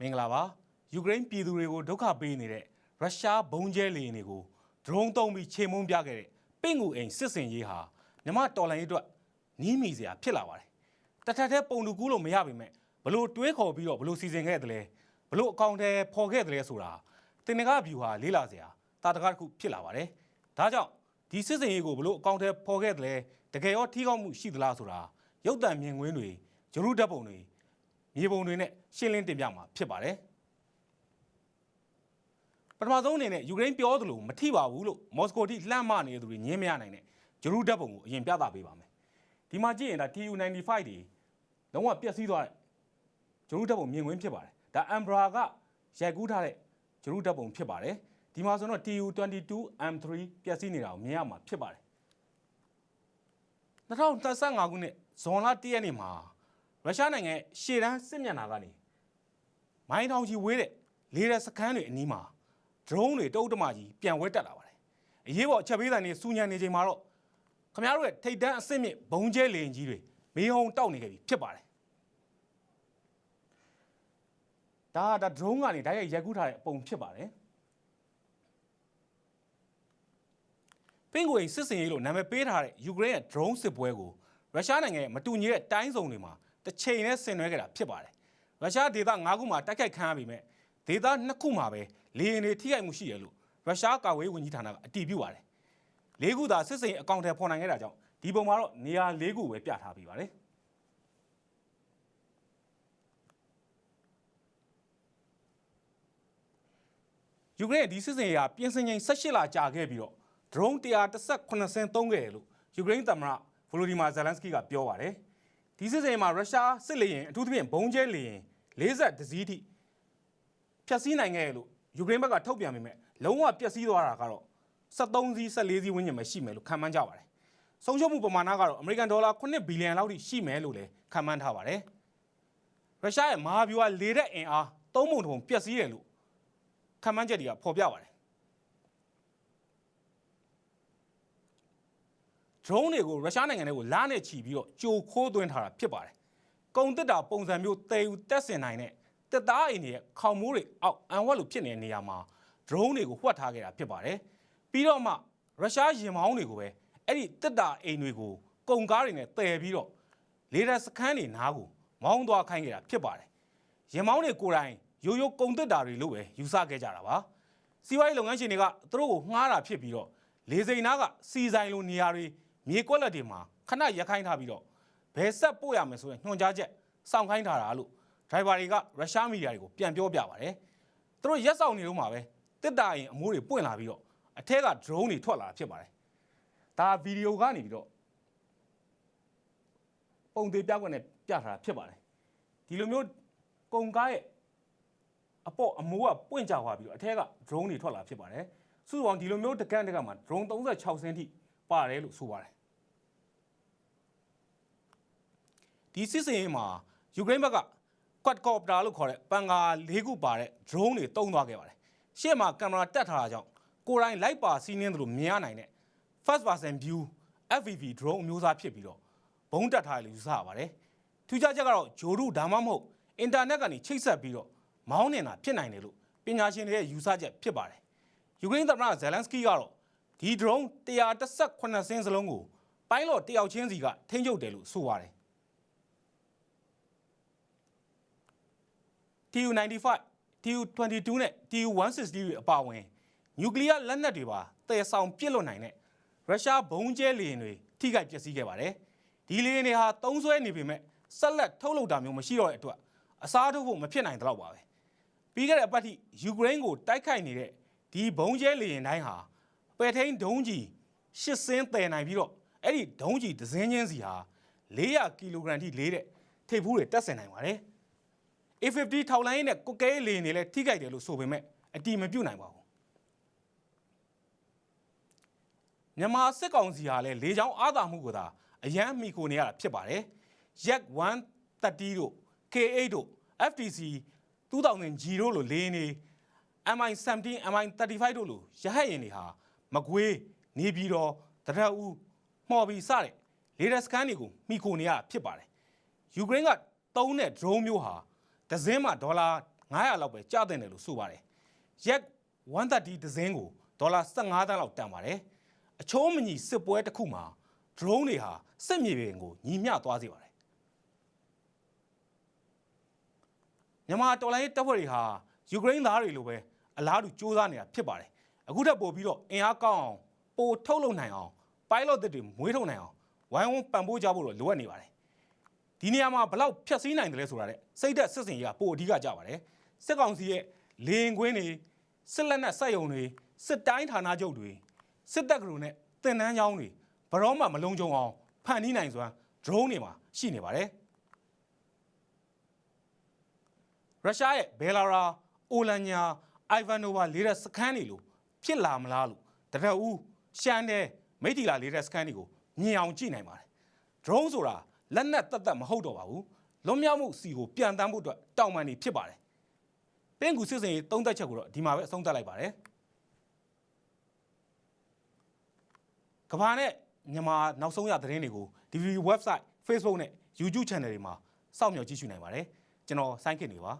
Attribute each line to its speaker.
Speaker 1: မင်္ဂလာပါယူကရိန်းပြည်သူတွေကိုဒုက္ခပေးနေတဲ့ရုရှားဘုံကျဲလေယာဉ်တွေကိုဒရုန်းသုံးပြီးခြေမုံပြခဲ့တဲ့ပင့်ကူအိမ်စစ်စင်ရေးဟာမြမတော်လိုင်းရေးအတွက်နီးမိစရာဖြစ်လာပါတယ်တထက်ထဲပုံလူကူးလို့မရပါပဲဘလို့တွေးခေါ်ပြီးတော့ဘလို့စီစဉ်ခဲ့တယ်လဲဘလို့အကောင့်ထဲပေါ်ခဲ့တယ်လဲဆိုတာတင်နဂဗျူဟာလေးလာစရာတာတကားတစ်ခုဖြစ်လာပါတယ်ဒါကြောင့်ဒီစစ်စင်ရေးကိုဘလို့အကောင့်ထဲပေါ်ခဲ့တယ်လဲတကယ်ရောထိကောက်မှုရှိသလားဆိုတာရုပ်တံမြင်ကွင်းတွေဂျရုဓာတ်ပုံတွေ မြေပုံတွေနဲ့ရှင်းလင်းတင်ပြမှာဖြစ်ပါတယ်ပထမဆုံးအနေနဲ့ယူကရိန်းပြောသလိုမထိပါဘူးလို့မော်စကိုထိလှမ်းမနေတဲ့သူတွေညင်းမရနိုင်တဲ့ဂျရူဓာတ်ပုံကိုအရင်ပြသပေးပါမယ်ဒီမှာကြည့်ရင်ဒါ TU95 တွေလုံးဝပျက်စီးသွားတဲ့ဂျရူဓာတ်ပုံမြင်ကွင်းဖြစ်ပါတယ်ဒါ Ambra ကရိုက်ကူးထားတဲ့ဂျရူဓာတ်ပုံဖြစ်ပါတယ်ဒီမှာဆိုတော့ TU22 M3 ပျက်စီးနေတာကိုမြင်ရမှာဖြစ်ပါတယ်2025ခုနှစ်ဇွန်လ1ရက်နေ့မှာ ရုရှားနိုင်ငံရှေ့တန်းစစ်မျက်နှာကနေမိုင်းထောင်ကြီးဝေးတဲ့လေရဲစခန်းတွေအနီးမှာဒရုန်းတွေတုတ်တမကြီးပြန်ဝဲတက်လာပါတယ်။အရေးပေါ်အချက်ပေးတဲ့နေစူညံနေချိန်မှာတော့ခမားတို့ရဲ့ထိတ်တန်းအစစ်မြစ်ဘုံကျဲလေရင်ကြီးတွေမေးဟုံတောက်နေခဲ့ပြီဖြစ်ပါတယ်။ဒါကဒါဒရုန်းကနေဓာတ်ရိုက်ရိုက်ကူးထားတဲ့အပုံဖြစ်ပါတယ်။ပင်ကိုရင်စစ်စင်ရေးလို့နာမည်ပေးထားတဲ့ယူကရိန်းရဲ့ drone စစ်ပွဲကိုရုရှားနိုင်ငံရဲ့မတူညီတဲ့တိုင်းစုံတွေမှာ တစ်ချိန်နဲ့ဆင်နွှဲခဲ့တာဖြစ်ပါတယ်။ရုရှားဒေသ၅ခုမှာတိုက်ခိုက်ခံရပေမဲ့ဒေသ၂ခုမှာပဲလေယာဉ်တွေထိခိုက်မှုရှိတယ်လို့ရုရှားကာကွယ်ရေးဝန်ကြီးဌာနကအတည်ပြုပါတယ်။လေးခုသာစစ်စင်ရေးအကောင့်ထဲပေါ်နိုင်ခဲ့တာကြောင့်ဒီပုံမှာတော့နေရာ၄ခုပဲပြထားပြီးပါတယ်။ယူကရိန်းရဲ့ဒီစစ်စင်ရေးဟာပြင်ဆင်ချိန်18လကြာခဲ့ပြီးတော့ drone 118ဆင်းသုံးခဲ့တယ်လို့ယူကရိန်းသမ္မတဗလိုဒီမာဇယ်လန်စကီကပြောပါတယ်။ ဒီစစ်စင်ရေးမှာရုရှားစစ်လေယာဉ်အထူးသဖြင့်ဘုံကျဲလေယာဉ်40တစည်းထိဖျက်ဆီးနိုင်ခဲ့တယ်လို့ယူကရိန်းဘက်ကထုတ်ပြန်ပေမဲ့လုံးဝပျက်စီးသွားတာကတော့73စီး14စီးဝန်းကျင်ပဲရှိမယ်လို့ခန့်မှန်းကြပါတယ်။ဆုံးရှုံးမှုပမာဏကတော့အမေရိကန်ဒေါ်လာ9ဘီလီယံလောက်ထိရှိမယ်လို့လည်းခန့်မှန်းထားပါတယ်။ရုရှားရဲ့မဟာဗျူဟာလေတဲ့အင်အားသုံးပုံတစ်ပုံပျက်စီးတယ်လို့ခံမှန်းချက်တွေကဖော်ပြပါတယ် drone တွေကိုရုရှားနိုင်ငံတွေကိုလားနဲ့ချီပြီးတော့ကြိုခိုးသွင်းထားတာဖြစ်ပါတယ်။ကုံတက်တာပုံစံမျိုးတည်ယူတက်ဆင်နိုင်တဲ့တက်သားအိမ်တွေရဲ့ခေါင်မိုးတွေအောက်အန်ဝက်လိုဖြစ်နေတဲ့နေရာမှာ drone တွေကိုဝှက်ထားခဲ့တာဖြစ်ပါတယ်။ပြီးတော့မှရုရှားရင်မောင်းတွေကိုပဲအဲ့ဒီတက်တာအိမ်တွေကိုကုံကားတွေနဲ့တည်ပြီးတော့လေဒါစခန်းတွေနားကိုမောင်းသွားခိုင်းခဲ့တာဖြစ်ပါတယ်။ရင်မောင်းတွေကိုယ်တိုင်ရိုးရိုးကုံတက်တာတွေလို့ပဲယူဆခဲ့ကြတာပါစီးပွားရေးလုပ်ငန်းရှင်တွေကသူတို့ကိုငှားတာဖြစ်ပြီးတော့လေစိန်နာကစီဆိုင်လိုနေရာတွေ မြေကွက်လက်တွေမှာခဏရက်ခိုင်းထားပြီးတော့ဘယ်ဆက်ပို့ရမယ်ဆိုရင်ညွှန်ကြားချက်စောင့်ခိုင်းထားတာလို့ဒရိုင်ဘာတွေကရုရှားမီဒီယာတွေကိုပြန်ပြောပြပါတယ်သူတို့ရက်ဆောင်နေတော့မှာပဲတစ်တာရင်အမိုးတွေပွင့်လာပြီးတော့အထက်က drone တွေထွက်လာတာဖြစ်ပါတယ်ဒါဗီဒီယိုကနေပြီးတော့ပုံသေးပြကွက်နဲ့ပြထားတာဖြစ်ပါတယ်ဒီလိုမျိုးကုံကားရဲ့အပေါ့အမိုးကပွင့်ကြသွားပြီးတော့အထက်က drone တွေထွက်လာဖြစ်ပါတယ်။စုစုပေါင်းဒီလိုမျိုးတကန်တကန်မှာ drone 36ဆင်းထိပါတယ်လို့ဆိုပါတယ်။ ဒီစစ်စင်ရေးမှာယူကရိန်းဘက်က quadcopter လို့ခေါ်တဲ့ပန်ကာ၄ခုပါတဲ့ drone တွေတုံးသွားခဲ့ပါတယ်။ရှေ့မှာကင်မရာတက်ထားတာကြောင့်ကိုယ်တိုင်လိုက်ပါစီးနှင်းသလိုမြင်ရနိုင်တဲ့ first person view FPV drone အမျိုးအစားဖြစ်ပြီးတော့ဘုံတက်ထားတယ်လို့ယူဆရပါတယ်။ထူးခြားချက်ကတော့ဂျိုရုဒါမှမဟုတ်အင်တာနက်ကနေချိတ်ဆက်ပြီးတော့မောင်းနေတာဖြစ်နိုင်တယ်လို့ပညာရှင်တွေရဲ့ယူဆချက်ဖြစ်ပါတယ်။ယူကရိန်းသမ္မတဇယ်လန်စကီကတော့ဒီ drone 118ဆင်းစလုံးကိုပိုင်းလော့တယောက်ချင်းစီကထိန်းချုပ်တယ်လို့ဆိုပါတယ်။ TU95 TU22 နဲ့ TU160 တွေအပါအဝင်နျူကလ িয়ার လက်နက်တွေပါတည်ဆောင်ပစ်လွတ်နိုင်တဲ့ရုရှားဘုံကျဲလေယာဉ်တွေထိခိုက်ပျက်စီးခဲ့ပါတယ်။ဒီလေယာဉ်တွေဟာသုံးဆွဲနေပေမဲ့ဆက်လက်ထုတ်လုပ်တာမျိုးမရှိတော့တဲ့အတွက်အစားထိုးဖို့မဖြစ်နိုင်တော့ပါပဲ။ပြီးခဲ့တဲ့အပတ်ထိယူကရိန်းကိုတိုက်ခိုက်နေတဲ့ဒီဘုံကျဲလေယာဉ်တိုင်းဟာပယ်ထိန်ဒုံးကြီးရှစ်စင်းတည်နိုင်ပြီးတော့အဲ့ဒီဒုံးကြီးတစ်စင်းချင်းစီဟာ400ကီလိုဂရမ်ထိလေးတဲ့ထိပ်ဖူးတွေတက်ဆင်နိုင်ပါတယ်။ A50 ထောက်လိုင်းနဲ့ကုတ်ကဲလေနေလဲထိကြိုက်တယ်လို့ဆိုပေမဲ့အတီမပြုတ်နိုင်ပါဘူးမြန်မာစစ်ကောင်စီဟာလည်းလေချောင်းအားသာမှုကိုသာအရန်မီကိုနေရတာဖြစ်ပါတယ်ရက်130တို့ K8 တို့ FTC 2000G တို့လိုလေနေ MI17 MI35 တို့လိုရဟတ်ရင်တွေဟာမကွေးနေပြည်တော်တရက်ဦးမှော်ပြီးစတဲ့လေဒါစကန်တွေကိုမိခိုနေရတာဖြစ်ပါတယ်ယူကရိန်းကတုံးတဲ့ drone မျိုးဟာ တစ်စင်းမှာဒေါ်လာ900လောက်ပဲကျတဲ့တယ်လို့ဆိုပါတယ်ရက်130ဒဇင်းကိုဒေါ်လာ15သန်းလောက်တန်ပါတယ်အချိုးမညီစစ်ပွဲတစ်ခုမှာ drone တွေဟာစစ်မြေပြင်ကိုညီမျှသွားစေပါတယ်မြန်မာတော်လိုင်းတပ်ဖွဲ့တွေဟာယူကရိန်းသားတွေလိုပဲအလားတူစူးစမ်းနေတာဖြစ်ပါတယ်အခုထပ်ပို့ပြီးတော့အင်အားကောင်းအောင်ပိုထုတ်လုပ်နိုင်အောင် pilot တွေမွေးထုတ်နိုင်အောင်ဝိုင်းဝန်းပံ့ပိုးကြဖို့တော့လိုအပ်နေပါတယ် ဒီနေရာမှာဘလောက်ဖြတ်စည်းနိုင်တယ်လဲဆိုတာတဲ့စိတ်သက်စစ်စင်ကြီးကပိုအဓိကကြပါတယ်စစ်ကောင်စီရဲ့လေရင်ကွင်းတွေစစ်လက်နက်စက်ယုံတွေစစ်တိုင်းဌာနချုပ်တွေစစ်တပ်ကလူနဲ့တင်နန်းချောင်းတွေဘရောမှမလုံးကြုံအောင်ဖန်တီးနိုင်စွမ်း drone တွေမှာရှိနေပါတယ်ရုရှားရဲ့ဘယ်လာရာအိုလန်ညာအိုင်ဗန်နိုဗာလေးတဲ့စခန်းတွေလို့ဖြစ်လာမလားလို့တရဦးရှမ်းတဲ့မိတ်တီလာလေးတဲ့စခန်းတွေကိုမြင်အောင်ကြည့်နိုင်ပါတယ် drone ဆိုတာ လက်နက်တက်တက်မဟုတ်တော့ပါဘူးလွန်မြောက်မှုစီကိုပြန်တန်းဖို့အတွက်တောင်းပန်နေဖြစ်ပါတယ်ပင်ကူစစ်စင်ရေးသုံးသက်ချက်ကိုတော့ဒီမှာပဲအဆုံးသတ်လိုက်ပါတယ်ကဘာနဲ့မြန်မာနောက်ဆုံးရသတင်းတွေကို DVB website Facebook နဲ့ YouTube channel တွေမှာစောင့်မျှော်ကြည့်ရှုနိုင်ပါတယ်ကျွန်တော်စိုင်းခင်နေပါ